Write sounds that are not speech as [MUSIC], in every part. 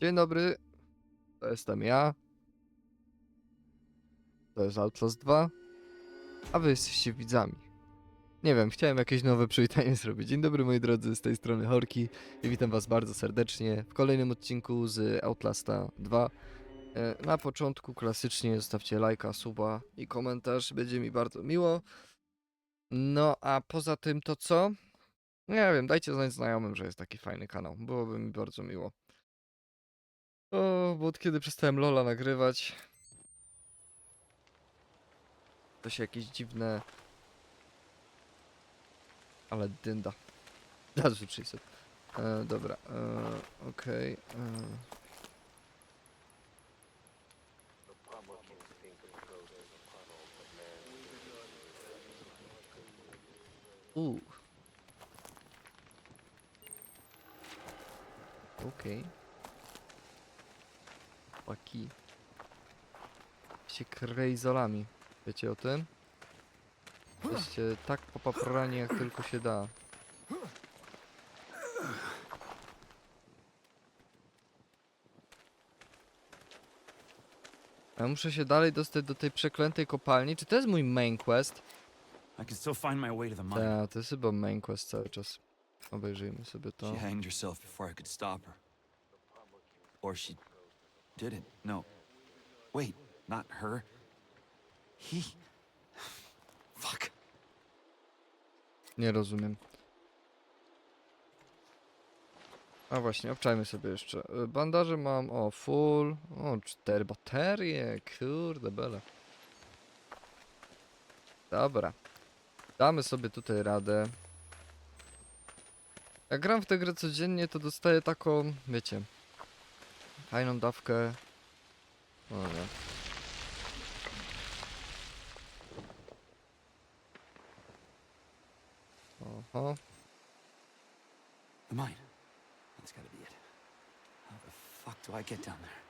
Dzień dobry, to jestem ja. To jest Outlast 2, a wy jesteście widzami. Nie wiem, chciałem jakieś nowe przywitanie [LAUGHS] zrobić. Dzień dobry moi drodzy, z tej strony Horki i witam was bardzo serdecznie w kolejnym odcinku z Outlasta 2. E, Na początku klasycznie zostawcie lajka, suba i komentarz, będzie mi bardzo miło. No a poza tym to co? Nie wiem, dajcie znać znajomym, że jest taki fajny kanał, byłoby mi bardzo miło. O, bo od kiedy przestałem Lola nagrywać, to się jakieś dziwne... Ale dynda. Razu 600. E, dobra, e, okej. e. U. Okej. Chłopaki. się krejzolami. Wiecie o tym? Jesteście tak popaprani jak tylko się da. Ja muszę się dalej dostać do tej przeklętej kopalni. Czy to jest mój main quest? I can still find my way to the mine. Tak, to jest chyba main quest cały czas. Obejrzyjmy sobie to. She hanged herself before I could stop her. Or she didn't. No. Wait, not her. He. Fuck. Nie rozumiem. A właśnie, obczajmy sobie jeszcze. Y, Bandaże mam, o, full. O, cztery baterie, kurde bele. Dobra. Damy sobie tutaj radę. Jak gram w tę grę codziennie, to dostaję taką, wiecie, fajną dawkę. O nie. Oho. The mine. That's gotta be it. How the fuck do I get down there?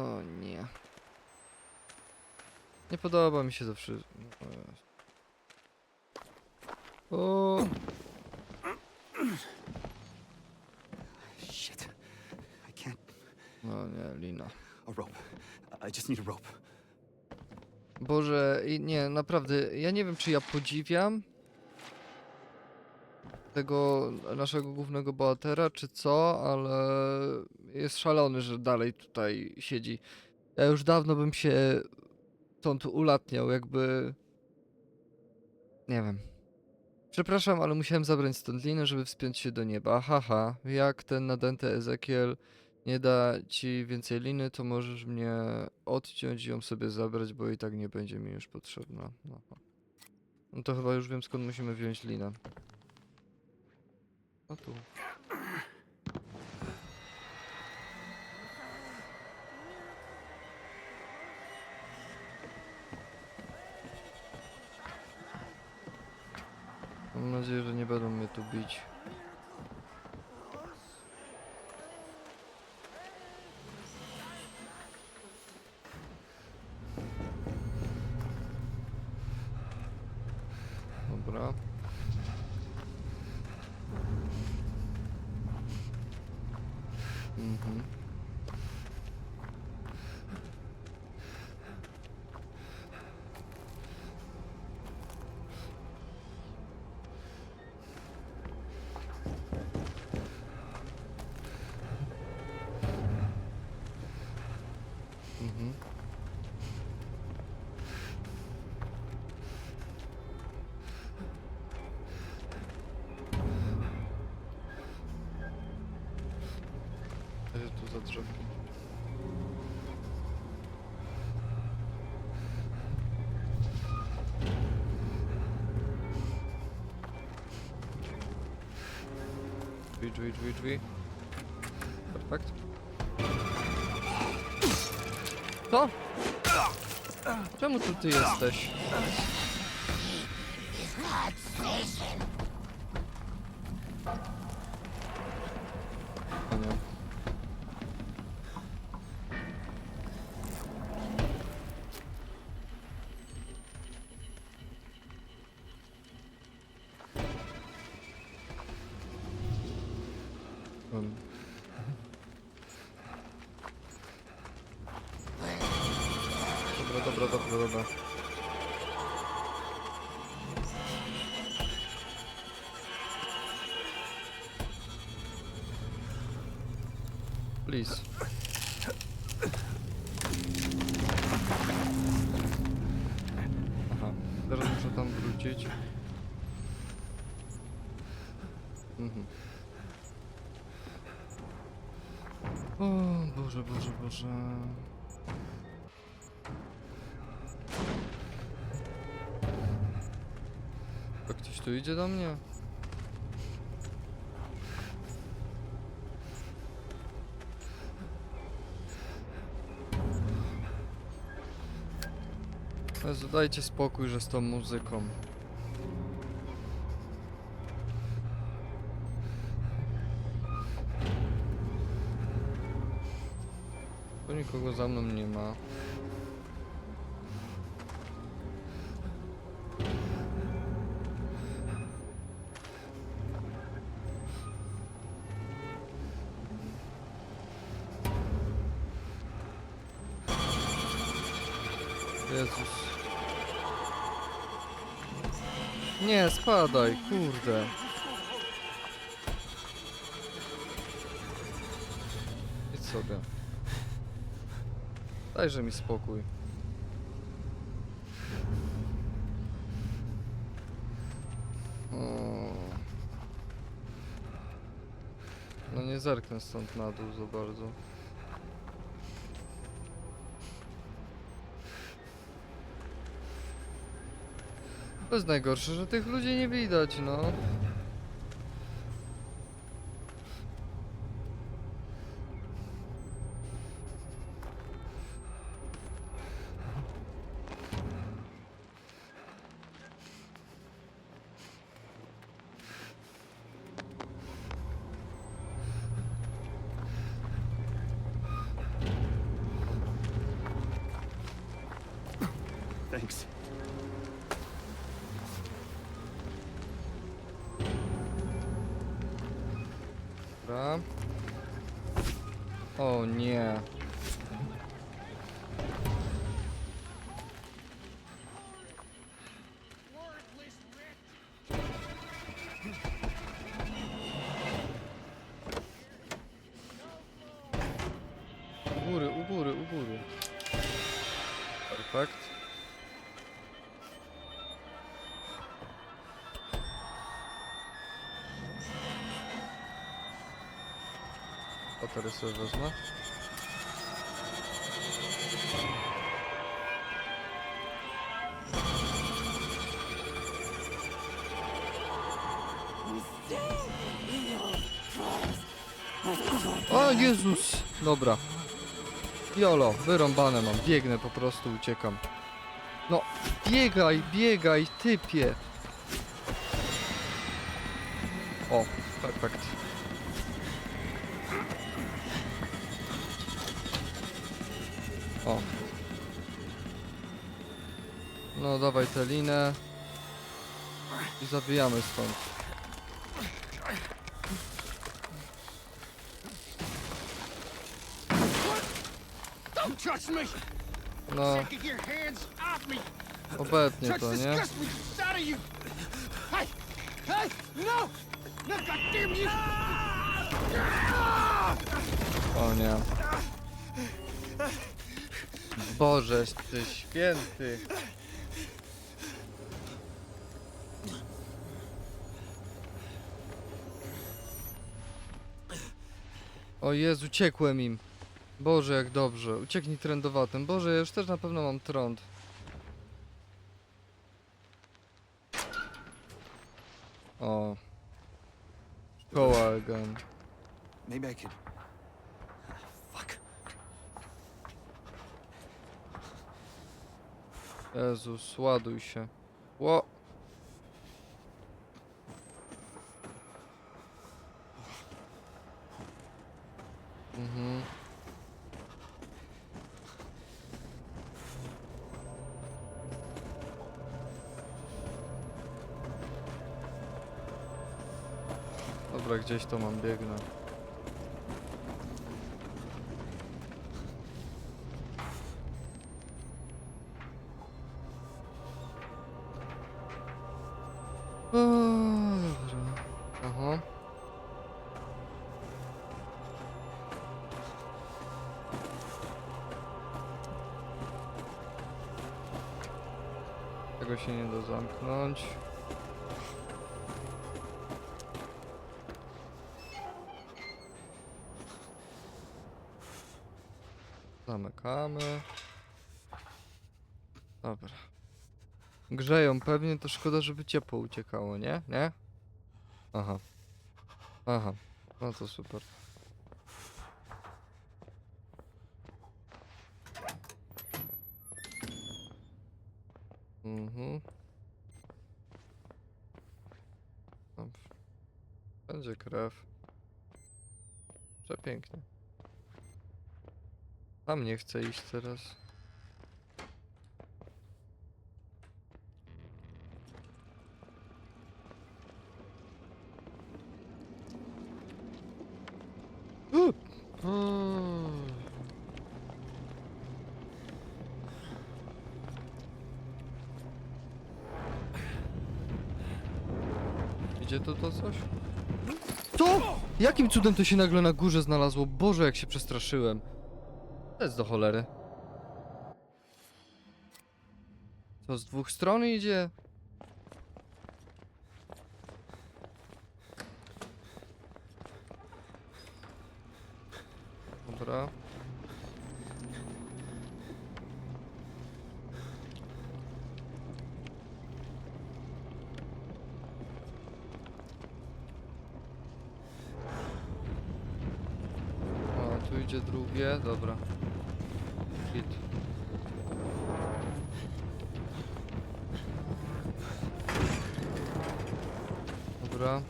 O nie. Nie podoba mi się to wszystko. O, no nie, lina. A rope. I just need a rope. Boże, i nie, naprawdę, ja nie wiem czy ja podziwiam tego naszego głównego bohatera, czy co, ale jest szalony, że dalej tutaj siedzi. Ja już dawno bym się stąd ulatniał, jakby... Nie wiem. Przepraszam, ale musiałem zabrać stąd linę, żeby wspiąć się do nieba. Haha, jak ten nadęty Ezekiel nie da ci więcej liny, to możesz mnie odciąć i ją sobie zabrać, bo i tak nie będzie mi już potrzebna. No, no to chyba już wiem skąd musimy wziąć linę. No tu. Mam nadzieję, że nie będą mnie tu bić. Dobra. Mhm. Mhm. Jest tu za drzewki? Drzwi, drzwi, drzwi, drzwi. Perfekt. Co? Czemu tu ty jesteś? Dobra, dobra, dobra, dobra. Please. Aha, teraz muszę tam wrócić. Mhm. O Boże, Boże, Boże. Tu idzie do mnie? Jezu, dajcie spokój, że z tą muzyką. Tu nikogo za mną nie ma. Nie, spadaj, kurde. Idź sobie. Dajże mi spokój. No nie zerknę stąd na dół za bardzo. To jest najgorsze, że tych ludzi nie widać, no. Thanks. O nie. Baterię sobie wezmę. O Jezus! Dobra. Jolo, wyrąbane mam. Biegnę po prostu, uciekam. No, biegaj, biegaj, typie. O, perfekt. Dawaj tę linę. I zabijamy stąd. No, obetnie to, nie? No! No! O nie. Bożeś ty święty. O Jezu, uciekłem im. Boże, jak dobrze. Ucieknij trendowatym. Boże, ja już też na pewno mam trąd. O. Szkoła again. Maybe I could. Fuck. Jezus, ładuj się. Ło. Mhm. Dobra, gdzieś to mam, biegnę. Zamykamy. Dobra. Grzeją pewnie, to szkoda, żeby ciepło uciekało, nie? Nie? Aha. Aha. No to super. Mhm. Dobrze. Będzie krew. Przepięknie. Tam nie chcę iść teraz. Idzie tu to coś? Co? Jakim cudem to się nagle na górze znalazło? Boże, jak się przestraszyłem. To jest do cholery. Co, z dwóch stron idzie? Dobra. O, tu idzie drugie, dobra. Hit. Dobra.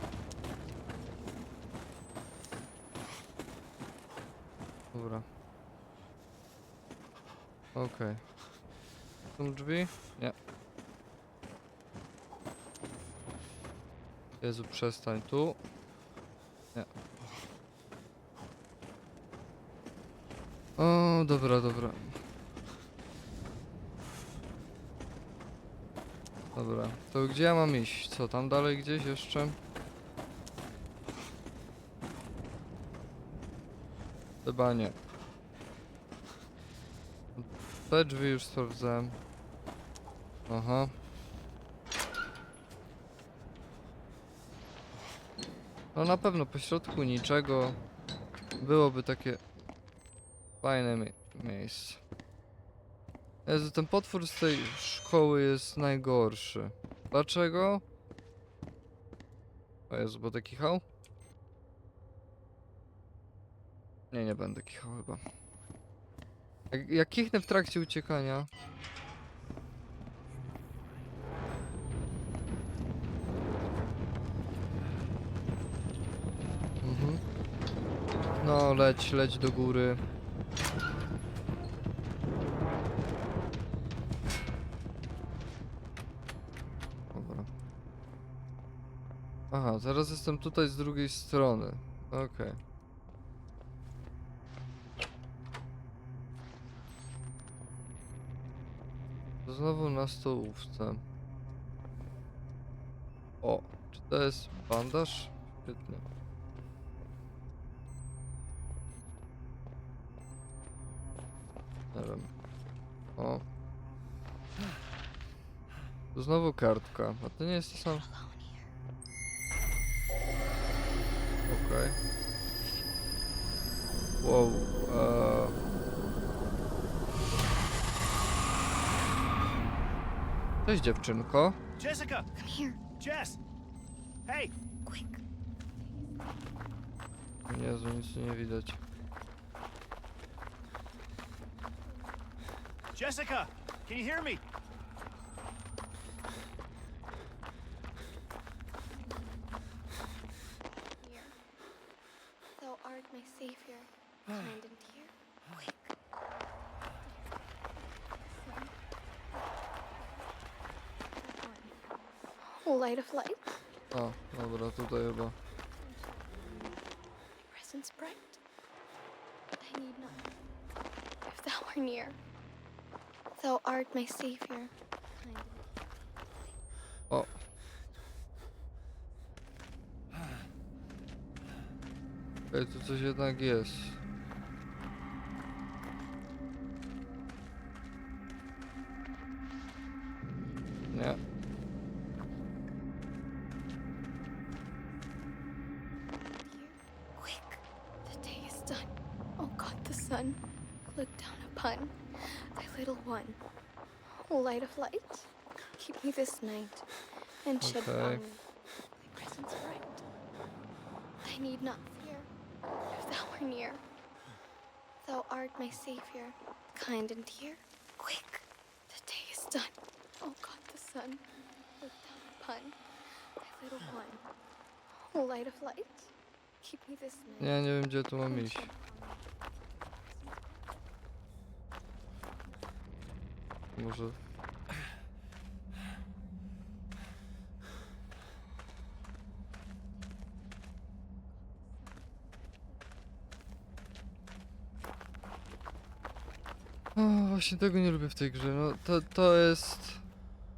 Dobra. Okej. Są drzwi? Nie. Jezu, przestań tu. Nie. O, dobra, dobra. Dobra, to gdzie ja mam iść? Co, tam dalej gdzieś jeszcze? Chyba nie. Te drzwi już sprawdzałem. Aha. No na pewno po środku niczego byłoby takie fajne mie miejsce. Jezu, ten potwór z tej szkoły jest najgorszy. Dlaczego? O Jezu, będę kichał? Nie, nie będę kichał chyba. Jak, jak kichnę w trakcie uciekania... Mhm. No, leć, leć do góry. Aha, teraz jestem tutaj z drugiej strony. Okej. Znowu na stołówce. O, czy to jest bandaż? Świetnie. Nie wiem. O. To Znowu kartka. A to nie jest to samo. Okej. Wow. eee. Cześć dziewczynko. Jessica! Come here, Jess! Hey! quick. Jezu, nic nie widać. Jessica! Can you hear me? Light of light, A, ah, dobra, tutaj chyba. presence bright. I need none. If thou are near, thou art my savior, kind and dear. O. Ej, tu coś jednak jest. Sun, look down upon thy little one. O light of light, keep me this night, and shed from me thy presence bright. I need not fear if thou are near. Thou art my savior, kind and dear. Quick, the day is done. O God the sun, look down upon thy little one. O light of light, keep me this night. Ja nie wiem gdzie tu mam iść. Może... O, właśnie tego nie lubię w tej grze, no to, to jest...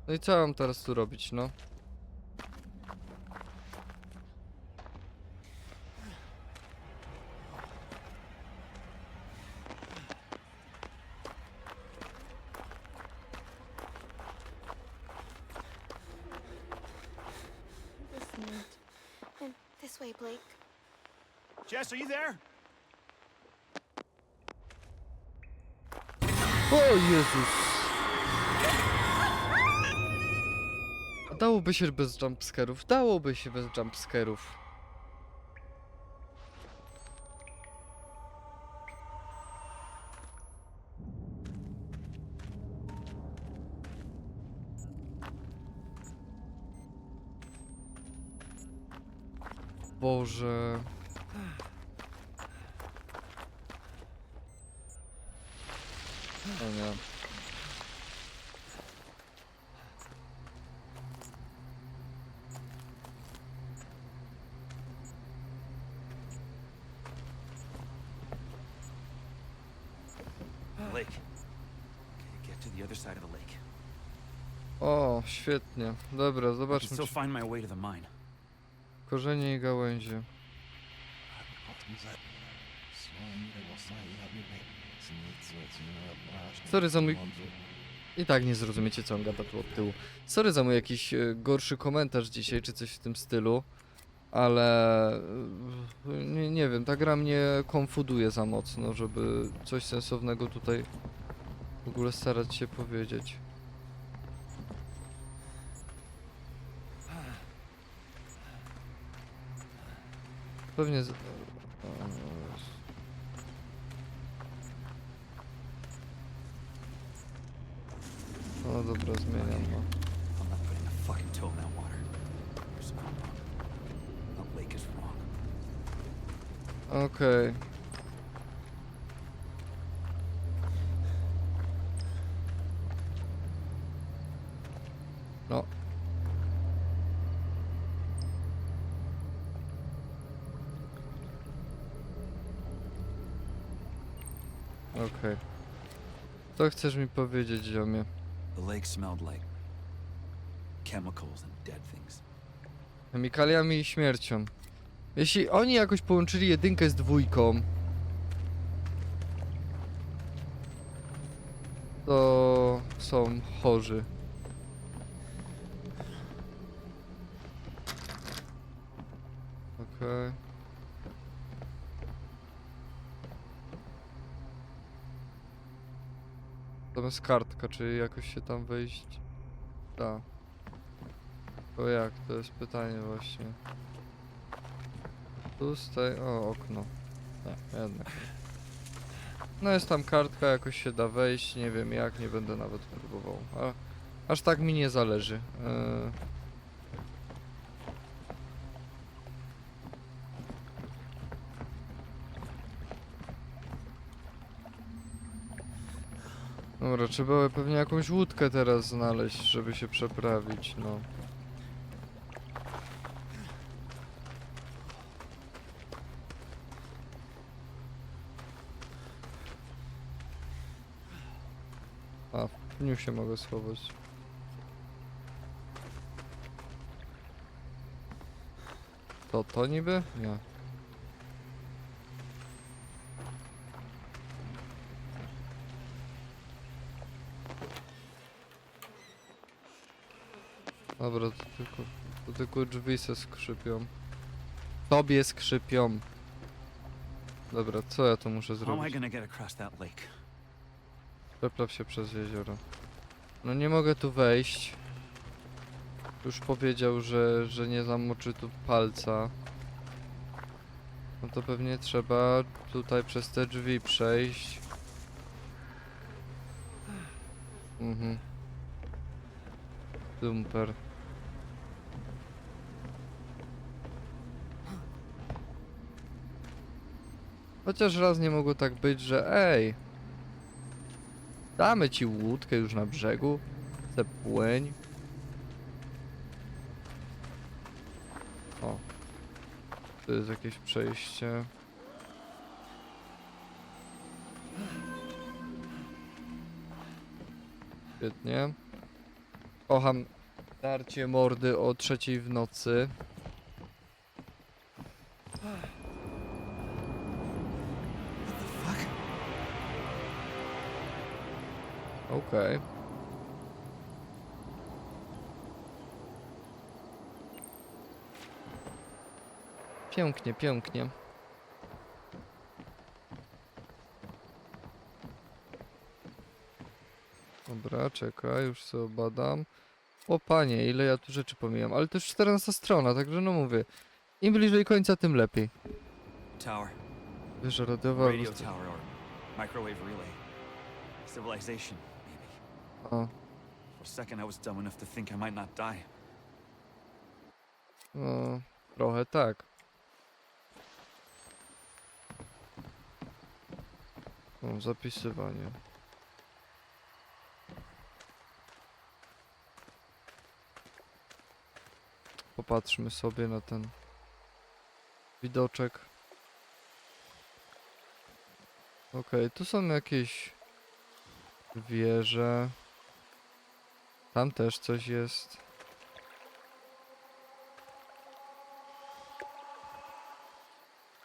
No i co mam teraz tu robić, no? Dałoby się bez jumpscarów, dałoby się bez jumpscarów. Boże. O nie. Lake. Okay, get to the other side of the lake. O, świetnie. Dobra, zobaczmy. still Czy... find my way to the mine. Korzenie i gałęzie. Sorry za mój... I tak nie zrozumiecie co on gada tu od tyłu. Sorry za mój jakiś e, gorszy komentarz dzisiaj, czy coś w tym stylu. Ale... e, Nie, nie wiem, ta gra mnie konfuduje za mocno, żeby coś sensownego tutaj w ogóle starać się powiedzieć. Pewnie z... o, Jezu. No dobra, zmieniam no. I'm not putting a fucking toe in that water. There's something wrong. The lake is wrong. Okej. No. Okej. Co chcesz mi powiedzieć, ziomie? The lake smelled like chemicals and dead things. Chemikaliami i śmiercią. Jeśli oni jakoś połączyli jedynkę z dwójką, to są chorzy. Okej. Tam jest kartka, czy jakoś się tam wejść da. To jak? To jest pytanie właśnie. Tu z tej... O, okno. Nie, jednak. No jest tam kartka, jakoś się da wejść, nie wiem jak, nie będę nawet próbował. A, aż tak mi nie zależy. Yy. Dobra, trzeba pewnie jakąś łódkę teraz znaleźć, żeby się przeprawić, no. A, w pniu się mogę schować. To to niby? Nie. Dobra, to tylko, to tylko drzwi se skrzypią. Tobie skrzypią. Dobra, co ja tu muszę How am I zrobić? gonna get across that lake? Przeplaw się przez jezioro. No nie mogę tu wejść. Już powiedział, że, że nie zamoczy tu palca. No to pewnie trzeba tutaj przez te drzwi przejść. Mhm. Dumper. Chociaż raz nie mogło tak być, że ej, damy ci łódkę już na brzegu, te płyń. O, tu jest jakieś przejście. Świetnie. Kocham darcie mordy o trzeciej w nocy. Okej. Pięknie, pięknie. Dobra, czekaj, już sobie badam. O panie, ile ja tu rzeczy pomijam, ale to już 14 strona, także no mówię. Im bliżej końca, tym lepiej. Tower. Wieża radiowa... Radio tower or microwave relay. Civilization, O, For a second I was dumb enough to think I might not die. no, trochę tak. O, zapisywanie. Popatrzmy sobie na ten widoczek. Okej, tu są jakieś wieże. Tam też coś jest.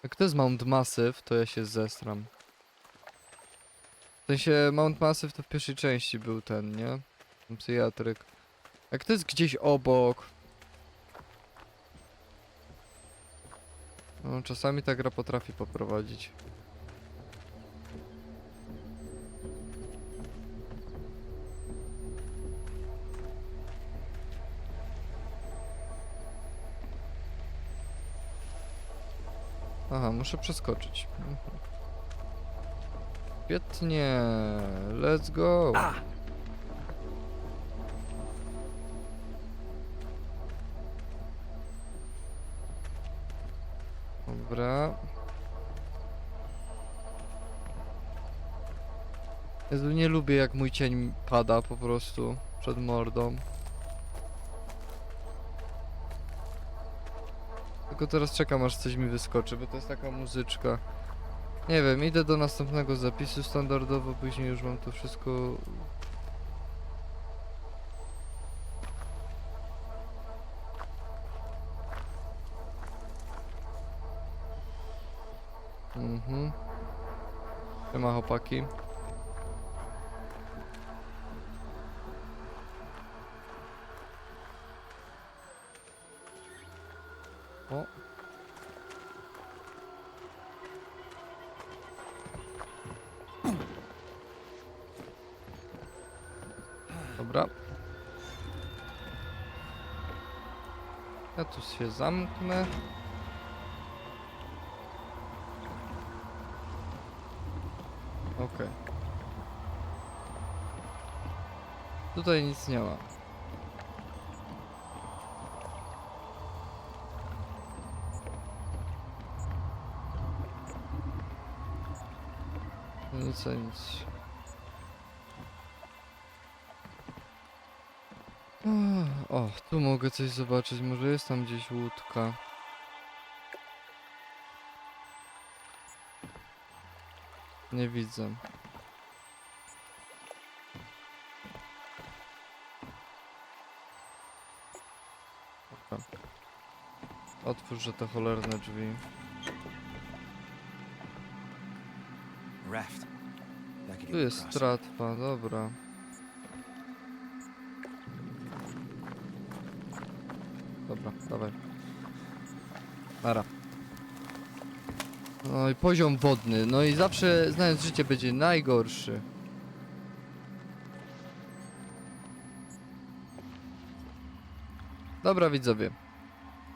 Jak to jest Mount Massive, to ja się zestram. W sensie Mount Massive to w pierwszej części był ten, nie? Psychiatryk. Jak to jest gdzieś obok. No, czasami ta gra potrafi poprowadzić. Aha, muszę przeskoczyć. Mhm. Świetnie, let's go. Ah! Dobra. Jezu, nie lubię jak mój cień pada po prostu przed mordą. Tylko teraz czekam aż coś mi wyskoczy, bo to jest taka muzyczka. Nie wiem, idę do następnego zapisu standardowo, później już mam to wszystko... Mhm. Siema chłopaki. O. Dobra. Ja tu się zamknę. Okej. Tutaj nic nie ma. Ach, O, tu mogę coś zobaczyć. Może jest tam gdzieś łódka. Nie widzę. Dobra. Otwórzże te cholerne drzwi. Raft. Tu jest across. tratwa, dobra. Dobra, dawaj. Nara. No i poziom wodny. No i zawsze znając życie będzie najgorszy. Dobra widzowie.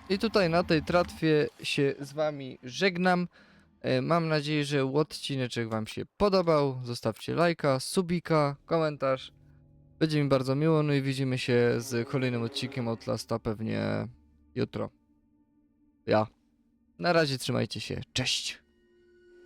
I tutaj na tej tratwie się z wami żegnam. E, Mam nadzieję, że odcineczek wam się podobał. Zostawcie lajka, subika, komentarz. Będzie mi bardzo miło, no i widzimy się z kolejnym odcinkiem Outlasta pewnie jutro. Ja. Na razie trzymajcie się. Cześć.